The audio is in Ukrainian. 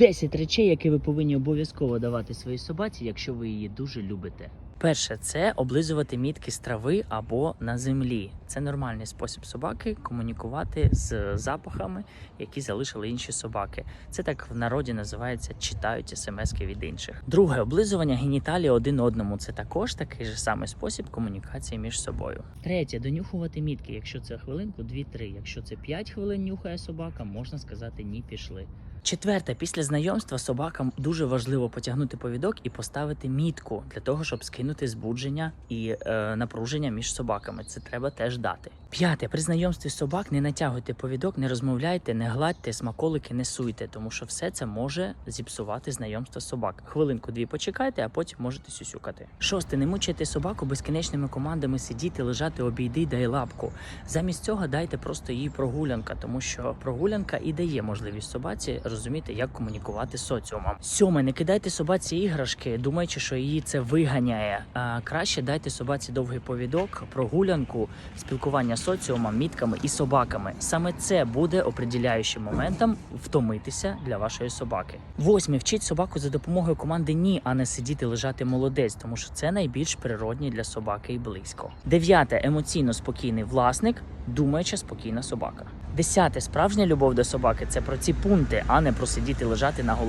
10 речей, які ви повинні обов'язково давати своїй собаці, якщо ви її дуже любите. Перше, це облизувати мітки з трави або на землі. Це нормальний спосіб собаки комунікувати з запахами, які залишили інші собаки. Це так в народі називається читають смски від інших. Друге облизування геніталії один одному. Це також такий же самий спосіб комунікації між собою. Третє донюхувати мітки. Якщо це хвилинку, 2-3. Якщо це 5 хвилин нюхає собака, можна сказати ні, пішли. Четверте, після знайомства собакам дуже важливо потягнути повідок і поставити мітку для того, щоб скинути збудження і е, напруження між собаками. Це треба теж дати. П'яте, при знайомстві собак не натягуйте повідок, не розмовляйте, не гладьте, смаколики не суйте, тому що все це може зіпсувати знайомство собак. Хвилинку дві почекайте, а потім можете сюсюкати. Шосте, не мучайте собаку безкінечними командами сидіти, лежати, обійди, дай лапку. Замість цього дайте просто їй прогулянка, тому що прогулянка і дає можливість собаці розуміти, як комунікувати з соціумом. Сьоме, не кидайте собаці іграшки, думаючи, що її це виганяє. А краще дайте собаці довгий повідок, прогулянку, спілкування з соціумом, мітками і собаками. Саме це буде определяючим моментом втомитися для вашої собаки. Восьме, вчіть собаку за допомогою команди ні, а не сидіти лежати молодець, тому що це найбільш природні для собаки і близько. Дев'яте емоційно спокійний власник, думаюча спокійна собака. Десяте справжня любов до собаки це про ці пункти, а не просидіти лежати на голові.